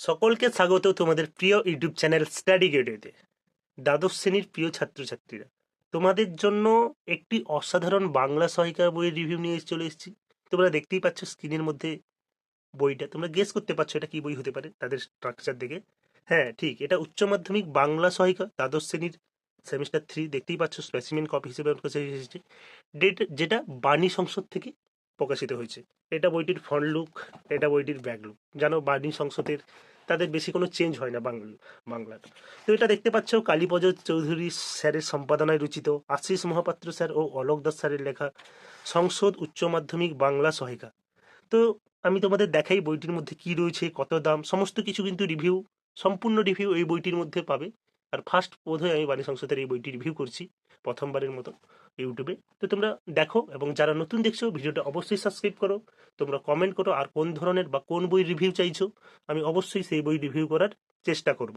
সকলকে স্বাগত তোমাদের প্রিয় ইউটিউব চ্যানেল স্টাডি গেটেতে দ্বাদশ শ্রেণির প্রিয় ছাত্রছাত্রীরা, তোমাদের জন্য একটি অসাধারণ বাংলা সহায়িকা বইয়ের রিভিউ নিয়ে চলে এসেছি। তোমরা দেখতেই পাচ্ছ স্ক্রিনের মধ্যে বইটা। তোমরা গেস করতে পারছ এটা কি বই হতে পারে তাদের স্ট্রাকচার দেখে। হ্যাঁ ঠিক, এটা উচ্চ মাধ্যমিক বাংলা সহায়িকা দ্বাদশ শ্রেণির সেমিস্টার থ্রি দেখতেই পাচ্ছ স্পেসিমেন কপি হিসেবে আমার কাছে এসেছে। ডেট যেটা বাণী সংসদ থেকে প্রকাশিত হয়েছে। এটা বইটির ফ্রন্ট লুক এটা বইটির ব্যাক লুক জানো বাণী সংসদের তাদের বেশি কোনো চেঞ্জ হয় না বাংলা, বাংলার। তো এটা দেখতে পাচ্ছ, কালীপদ চৌধুরী স্যারের সম্পাদনায় রচিত, আশিস মহাপাত্র স্যার ও অলোক দাস স্যারের লেখা, সংসদ উচ্চ মাধ্যমিক বাংলা সহায়িকা। তো আমি তোমাদের দেখাই বইটির মধ্যে কি রয়েছে, কত দাম, সমস্ত কিছু কিন্তু রিভিউ সম্পূর্ণ রিভিউ এই বইটির মধ্যে পাবে। আর ফার্স্ট বোধহয় আমি বাণী সংসদের এই বইটি রিভিউ করছি, প্রথমবারের মতো ইউটিউবে। তো তোমরা দেখো এবং যারা নতুন দেখছ, ভিডিওটা অবশ্যই সাবস্ক্রাইব করো। তোমরা কমেন্ট করো আর কোন ধরনের বা কোন বই রিভিউ চাইছো, আমি অবশ্যই সেই বই রিভিউ করার চেষ্টা করব।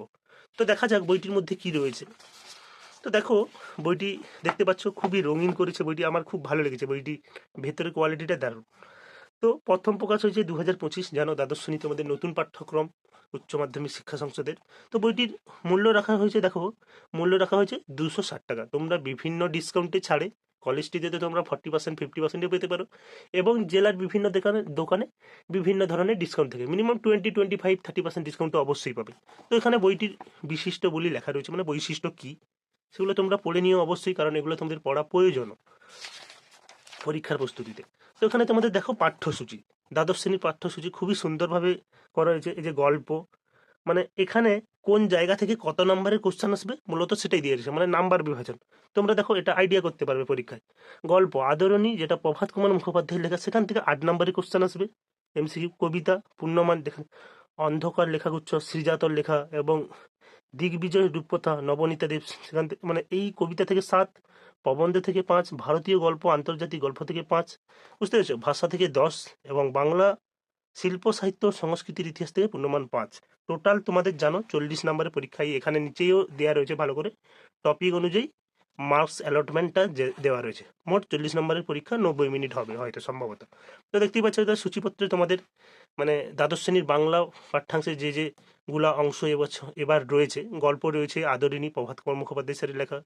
তো দেখা যাক বইটির মধ্যে কি রয়েছে। তো দেখো, বইটি দেখতে পাচ্ছ খুবই রঙিন করেছে। বইটি আমার খুব ভালো লেগেছে। বইটি ভেতরের কোয়ালিটিটা দারুণ। তো প্রথম প্রকাশ হয়েছে দু হাজার পঁচিশ জানো দ্বাদশ শ্রেণি তোমাদের নতুন পাঠ্যক্রম উচ্চ মাধ্যমিক শিক্ষা সংসদের। তো বইটির মূল্য রাখা হয়েছে, দেখো, মূল্য রাখা হয়েছে দুশো ষাট টাকা। তোমরা বিভিন্ন ডিসকাউন্টে ছাড়ে, কলেজটিতে তো তোমরা ফর্টি পার্সেন্ট, ফিফটি পার্সেন্টে পেতে পারো এবং জেলার বিভিন্ন দোকানে দোকানে বিভিন্ন ধরনের ডিসকাউন্ট থাকে। Minimum twenty twenty five, thirty percent discount তো অবশ্যই পাবে। তো এখানে বইটির বিশিষ্ট বলে লেখা রয়েছে মানে বৈশিষ্ট্য কী? সেগুলো তোমরা পড়ে নিও অবশ্যই, কারণ এগুলো তোমাদের পড়া প্রয়োজন পরীক্ষার প্রস্তুতিতে। তো এখানে তোমাদের দেখো পাঠ্যসূচি। দ্বাদশ শ্রেণির পাঠ্যসূচি খুবই সুন্দরভাবে করা হয়েছে, এই যে গল্প। মানে এখানে কোন জায়গা থেকে কত নম্বরের কোশ্চেন আসবে, মূলত সেটাই দিয়ে দিয়েছে মানে নাম্বার বিভাজন। তোমরা দেখো এটা আইডিয়া করতে পারবে পরীক্ষায়। গল্প, আদরণী, যেটা প্রভাত কুমার মুখোপাধ্যায়ের লেখা, সেখান থেকে আট নম্বরের কোশ্চেন আসবে। এমসিকিউ কবিতা পূর্ণমান দেখা অন্ধকার লেখাগুচ্ছ শ্রীজাতর লেখা এবং দিগ্বিজয় রূপকথা নবনীতা দেব সেখান থেকে মানে এই কবিতা থেকে সাত প্রবন্ধ থেকে পাঁচ, ভারতীয় গল্প, আন্তর্জাতিক গল্প থেকে পাঁচ। বুঝতে পেরেছ? ভাষা থেকে দশ এবং বাংলা শিল্প, সাহিত্য, সংস্কৃতির ইতিহাস থেকে পূর্ণমান পাঁচ। টোটাল তোমাদের জানো, চল্লিশ নম্বরের পরীক্ষায় এখানে নিচেও দেওয়া রয়েছে ভালো করে। টপিক অনুযায়ী মার্কস অ্যালটমেন্টটা দেওয়া রয়েছে। মোট চল্লিশ নম্বরের পরীক্ষা নব্বই মিনিট হবে হয়তো সম্ভবত। তো দেখতেই পাচ্ছ সূচিপত্রে তোমাদের মানে দ্বাদশ শ্রেণির বাংলা পাঠ্যাংশে যে যে গুলা অংশ এবছর এবার রয়েছে, গল্প রয়েছে, আদরিণী, প্রভাত কর্মুখোপাধ্যায় স্যারের লেখা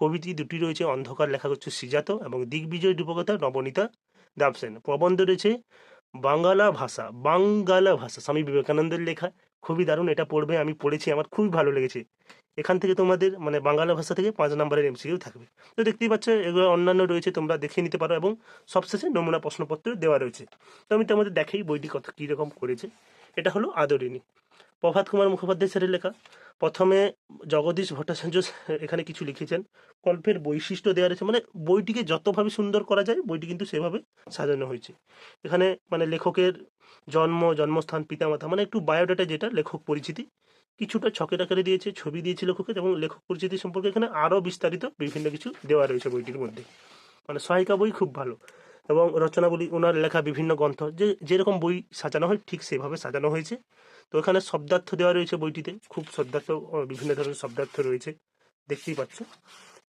কবিতি দুটি রয়েছে, অন্ধকার লেখা হচ্ছে সিজাত এবং দিগ্বিজয় রূপকথা নবনীতা দাবসেন প্রবন্ধ রয়েছে বাঙ্গালা ভাষা বাঙ্গালা ভাষা, স্বামী বিবেকানন্দের লেখা খুবই দারুণ, এটা পড়বে, আমি পড়েছি, আমার খুবই ভালো লেগেছে। এখান থেকে তোমাদের মানে বাংলা ভাষা থেকে পাঁচ নম্বরের এমসিকিউ থাকবে। তো দেখতেই পাচ্ছ, এগুলো অন্যান্য রয়েছে, তোমরা দেখে নিতে পারো, এবং সবশেষে নমুনা প্রশ্নপত্র দেওয়া রয়েছে। তো আমি তোমাদের দেখেই বইটি কত কীরকম করেছে। এটা হলো আদরিণী। প্রভাত কুমার মুখোপাধ্যায় স্যারের লেখা। প্রথমে জগদীশ ভট্টাচার্য এখানে কিছু লিখেছেন। গল্পের বৈশিষ্ট্য দেওয়া রয়েছে মানে বইটিকে যতভাবে সুন্দর করা যায়, বইটি কিন্তু সেভাবে সাজানো হয়েছে। এখানে মানে লেখকের জন্ম, জন্মস্থান, পিতামাতা মানে একটু বায়োডাটা যেটা, লেখক পরিচিতি। কিছুটা ছকের আকারে দিয়েছে, ছবি দিয়েছে লেখকের এবং লেখক পরিচিতি সম্পর্কে এখানে আরও বিস্তারিত বিভিন্ন কিছু দেওয়া রয়েছে বইটির মধ্যে। মানে সহায়িকা বই খুব ভালো। এবং রচনাবলী ওনার লেখা বিভিন্ন গ্রন্থ, যে যেরকম বই সাজানো হয়, ঠিক সেভাবে সাজানো হয়েছে। তো এখানে শব্দার্থ দেওয়া রয়েছে বইটিতে, খুব শব্দার্থ বিভিন্ন ধরনের শব্দার্থ রয়েছে, দেখতেই পাচ্ছ।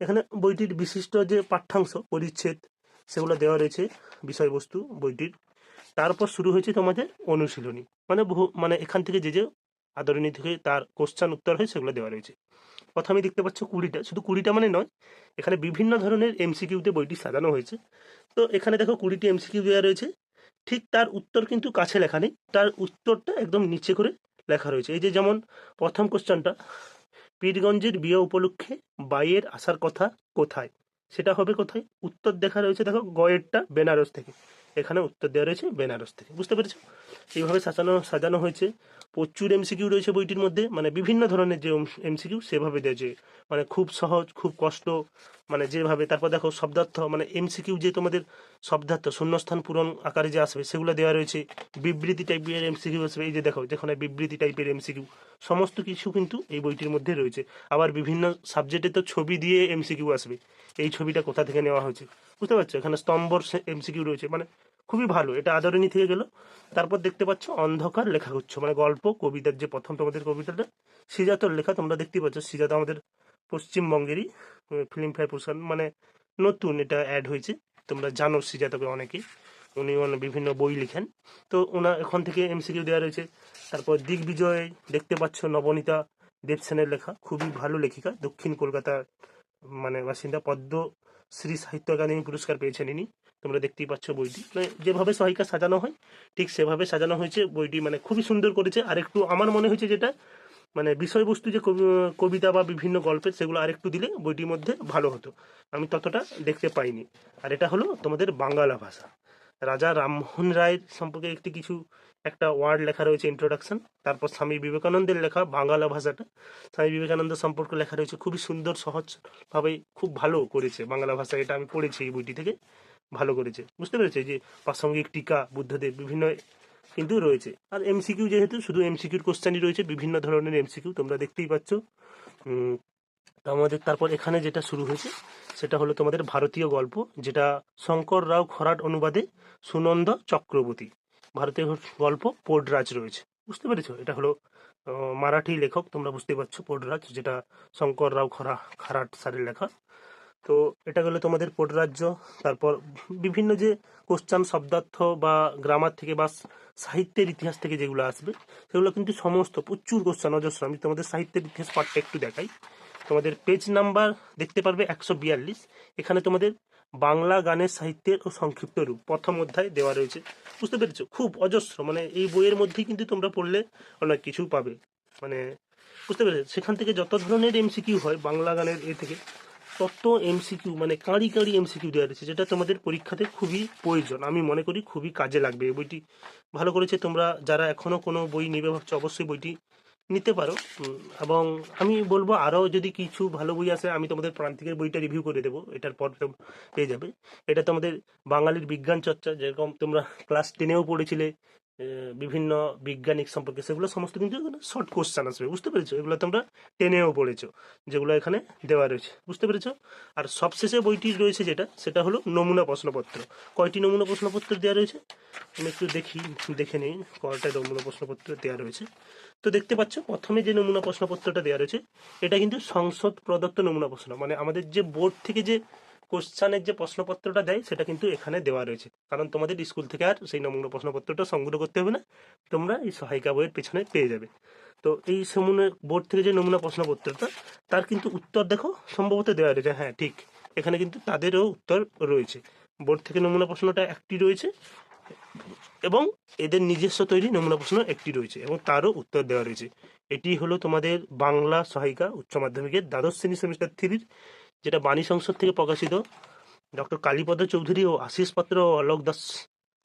এখানে বইটির বিশিষ্ট যে পাঠ্যাংশ, পরিচ্ছেদ, সেগুলো দেওয়া রয়েছে, বিষয়বস্তু বইটির। তারপর শুরু হয়েছে তোমাদের অনুশীলনী। মানে বহু মানে এখান থেকে যে যে আদরণী থেকে তার কোশ্চান উত্তর হয় সেগুলো দেওয়া রয়েছে। প্রথমে দেখতে পাচ্ছ কুড়িটা। শুধু কুড়িটা মানে নয়, এখানে বিভিন্ন ধরনের এমসিকিউতে বইটি সাজানো হয়েছে। তো এখানে দেখো কুড়িটি এমসিকিউ দেওয়া রয়েছে। ঠিক তার উত্তর কিন্তু কাছে লেখা নেই। তার উত্তরটা একদম নিচে করে লেখা রয়েছে। এই যে যেমন প্রথম কোশ্চেনটা পীরগঞ্জের বিয়ে উপলক্ষে বাইয়ের আসার কথা কোথায়? সেটা হবে কোথায়? উত্তর দেখা রয়েছে দেখো গয়েরটা, বেনারস থেকে। এখানে উত্তর দেওয়া রয়েছে বেনারস থেকে। বুঝতে পেরেছ? এইভাবে সাজানো সাজানো হয়েছে। প্রচুর এমসিকিউ রয়েছে বইটির মধ্যে। মানে বিভিন্ন ধরনের যে এমসিকিউ সেভাবে দিয়েছে মানে খুব সহজ, খুব কষ্ট। মানে যেভাবে তারপর দেখো শব্দার্থ। মানে এমসিকিউ যে তোমাদের শব্দার্থ, শূন্যস্থান পূরণ আকারে যে আসবে, সেগুলো দেওয়া রয়েছে। বিবৃতি টাইপের এমসিকিউ আসবে। এই যে দেখো, যেখানে বিবৃতি টাইপের এমসিকিউ সমস্ত কিছু কিন্তু এই বইটির মধ্যে রয়েছে। আবার বিভিন্ন সাবজেক্টে তো ছবি দিয়ে এমসিকিউ আসবে। এই ছবিটা কোথা থেকে নেওয়া হয়েছে? বুঝতে পারছ? এখানে স্তম্ভর এমসিকিউ রয়েছে। মানে খুবই ভালো, এটা আদরণী থেকে গেল। তারপর দেখতে পাচ্ছ অন্ধকার লেখাগুচ্ছ মানে গল্প, কবিতার যে প্রথম তোমাদের কবিতাটা, সিজাতর লেখা তোমরা দেখতেই পাচ্ছ। সিজাত আমাদের পশ্চিমবঙ্গেরই ফিল্মফেয়ার পুরস্কার মানে নতুন এটা অ্যাড হয়েছে। তোমরা জানো সিজাতকে অনেকেই, উনি বিভিন্ন বই লিখেন। তো ওনার এখন থেকে এমসিকিউ দেওয়া রয়েছে। তারপর দিগ্বিজয়, দেখতে পাচ্ছ নবনীতা দেবসেনের লেখা, খুবই ভালো লেখিকা, দক্ষিণ কলকাতার মানে বাসিন্দা পদ্মশ্রী সাহিত্য একাডেমি পুরস্কার পেয়েছেন ইনি। তোমরা দেখতেই পাচ্ছ বইটি। মানে যেভাবে সহায়িকা সাজানো হয়, ঠিক সেভাবে সাজানো হয়েছে বইটি। মানে খুবই সুন্দর করেছে। আর একটু আমার মনে হয়েছে যেটা মানে বিষয়বস্তু যে কবি- কবিতা বা বিভিন্ন গল্পের, সেগুলো আরেকটু দিলে বইটির মধ্যে ভালো হতো। আমি ততটা দেখতে পাইনি। আর এটা হলো তোমাদের বাংলা ভাষা। রাজা রামমোহন রায়ের সম্পর্কে একটি কিছু, একটা ওয়ার্ড লেখা রয়েছে ইন্ট্রোডাকশন তারপর স্বামী বিবেকানন্দের লেখা বাংলা ভাষাটা। স্বামী বিবেকানন্দ সম্পর্কে লেখা রয়েছে, খুবই সুন্দর, সহজভাবে খুব ভালো করেছে বাংলা ভাষা। এটা আমি পড়েছি এই বইটি থেকে। ভালো করেছে। বুঝতে পেরেছে যে প্রাসঙ্গিক টিকা, বুদ্ধদেব বিভিন্ন কিন্তু রয়েছে। আর এমসিকিউ যেহেতু, শুধু এমসিকিউর কোশ্চেনই রয়েছে, বিভিন্ন ধরনের এমসিকিউ তোমরা দেখতেই পাচ্ছ। আমাদের তারপর এখানে যেটা শুরু হয়েছে, সেটা হলো তোমাদের ভারতীয় গল্প, যেটা শঙ্কর রাও খরাট অনুবাদে সুনন্দ চক্রবর্তী। ভারতীয় গল্প পোডরাজ রয়েছে। বুঝতে পেরেছ? এটা হলো মারাঠি লেখক, তোমরা বুঝতে পারছ পোডরাজ, যেটা শঙ্কর রাও খরা, খারাট স্যারের লেখা। তো এটা গেলো তোমাদের পোডরাজ্য তারপর বিভিন্ন যে কোশ্চান শব্দার্থ বা গ্রামার থেকে বা সাহিত্যের ইতিহাস থেকে যেগুলো আসবে, সেগুলো কিন্তু সমস্ত প্রচুর কোশ্চান অজস্র। আমি তোমাদের সাহিত্যের ইতিহাস পার্টটা একটু দেখাই। তোমাদের পেজ নাম্বার দেখতে পারবে একশো বিয়াল্লিশ। এখানে তোমাদের বাংলা গানের সাহিত্যের ও সংক্ষিপ্ত রূপ। প্রথম অধ্যায় দেওয়া রয়েছে। বুঝতে পেরেছ? খুব অজস্র। মানে এই বইয়ের মধ্যেই কিন্তু তোমরা পড়লে অনেক কিছু পাবে। মানে বুঝতে পেরেছ? সেখান থেকে যত ধরনের এমসিকিউ হয় বাংলা গানের এ থেকে তত এমসিকিউ মানে কাঁড়ি কাঁড়ি এমসিকিউ দেওয়া রয়েছে, যেটা তোমাদের পরীক্ষাতে খুবই প্রয়োজন। আমি মনে করি খুবই কাজে লাগবে। এই বইটি ভালো করেছে তোমরা, যারা এখনও কোনো বই নেবে ভাবছ, অবশ্যই বইটি নিতে পারো। এবং আমি বলব আরও যদি কিছু ভালো বই আসে, আমি তোমাদের প্রান্তিকের বইটা রিভিউ করে দেবো। এটার পর পেয়ে যাবে। এটা তোমাদের বাঙালির বিজ্ঞান চর্চা, যেরকম তোমরা ক্লাস টেনেও পড়েছিলে বিভিন্ন বিজ্ঞানিক সম্পর্কে, সেগুলো সমস্ত কিন্তু শর্ট কোশ্চান আসবে, বুঝতে পেরেছ? এগুলো তোমরা টেনেও পড়েছো, যেগুলো এখানে দেওয়া রয়েছে, বুঝতে পেরেছ? আর সবশেষে বইটি রয়েছে যেটা, সেটা হলো নমুনা প্রশ্নপত্র। কয়টি নমুনা প্রশ্নপত্র দেওয়া রয়েছে? আমি একটু দেখি, দেখে নিই, কয়টা নমুনা প্রশ্নপত্র দেওয়া রয়েছে। তো দেখতে পাচ্ছ, প্রথমে যে নমুনা প্রশ্নপত্রটা দেওয়া রয়েছে, এটা কিন্তু সংসদ প্রদত্ত নমুনা প্রশ্ন। মানে আমাদের যে বোর্ড থেকে যে কোশ্চানের যে প্রশ্নপত্রটা দেয়, সেটা কিন্তু এখানে দেওয়া রয়েছে। কারণ তোমাদের স্কুল থেকে আর সেই নমুনা প্রশ্নপত্রটা সংগ্রহ করতে হবে না, তোমরা এই সহায়িকা বইয়ের পেছনে পেয়ে যাবে। তো এই সমুনে, বোর্ড থেকে যে নমুনা প্রশ্নপত্রটা, তার কিন্তু উত্তর দেখো, সম্ভবত দেওয়া রয়েছে। হ্যাঁ ঠিক, এখানে কিন্তু তাদেরও উত্তর রয়েছে। বোর্ড থেকে নমুনা প্রশ্নটা একটি রয়েছে এবং এদের নিজস্ব তৈরি নমুনা প্রশ্ন একটি রয়েছে এবং তারও উত্তর দেওয়া রয়েছে। এটি হলো তোমাদের বাংলা সহায়িকা উচ্চ মাধ্যমিকের দ্বাদশ শ্রেণি সেমিস্টার থ্রির যেটা বাণী সংসদ থেকে প্রকাশিত, ডক্টর কালীপদ চৌধুরী ও আশিস পাত্র অলোক দাস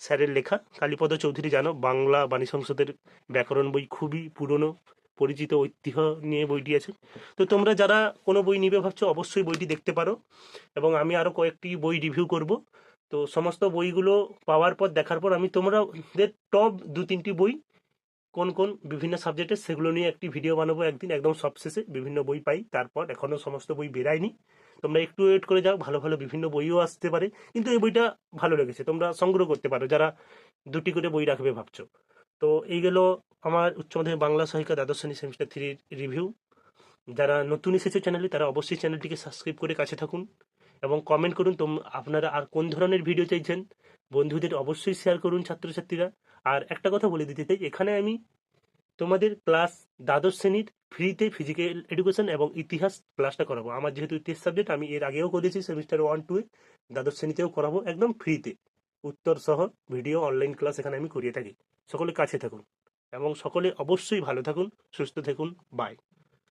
স্যারের লেখা। কালীপদ চৌধুরী, জানো, বাংলা বাণী সংসদের ব্যাকরণ বই খুবই পুরনো, পরিচিত ঐতিহ্য নিয়ে বইটি আছে। তো তোমরা যারা কোনো বই নিবে ভাবছ, অবশ্যই বইটি দেখতে পারো এবং আমি আরও কয়েকটি বই রিভিউ করব। তো সমস্ত বইগুলো পাওয়ার পর, দেখার পর আমি তোমাদের টপ দু তিনটি বই কোন কোন বিভিন্ন সাবজেক্টের, সেগুলো নিয়ে একটি ভিডিও বানাবো একদিন। একদম সবশেষে বিভিন্ন বই পাই, তারপর এখনও সমস্ত বই বেরায়নি। তোমরা একটু ওয়েট করে যাও, ভালো ভালো বিভিন্ন বইও আসতে পারে। কিন্তু এই বইটা ভালো লেগেছে, তোমরা সংগ্রহ করতে পারো, যারা দুটি করে বই রাখবে ভাবছ। তো এই গেল আমার উচ্চ মাধ্যমিক বাংলা সহায়িকা দ্বাদশ শ্রেণি সেমিস্টার থ্রির রিভিউ যারা নতুন এসেছে চ্যানেলে তারা অবশ্যই চ্যানেলটিকে সাবস্ক্রাইব করে কাছে থাকুন এবং কমেন্ট করুন তোম, আপনারা আর কোন ধরনের ভিডিও চাইছেন। বন্ধুদের অবশ্যই শেয়ার করুন ছাত্রছাত্রীরা। আর একটা কথা বলে দিতে চাই, এখানে আমি তোমাদের ক্লাস দ্বাদশ শ্রেণির ফ্রিতে ফিজিক্যাল এডুকেশন এবং ইতিহাস ক্লাসটা করাবো। আমার যেহেতু ইতিহাস সাবজেক্ট আমি এর আগেও করেছি সেমিস্টার ওয়ান টু দ্বাদশ শ্রেণীতেও করাবো, একদম ফ্রিতে উত্তর সহ ভিডিও অনলাইন ক্লাস এখানে আমি করিয়ে থাকি। সকলে কাছে থাকুন এবং সকলে অবশ্যই ভালো থাকুন, সুস্থ থাকুন। বাই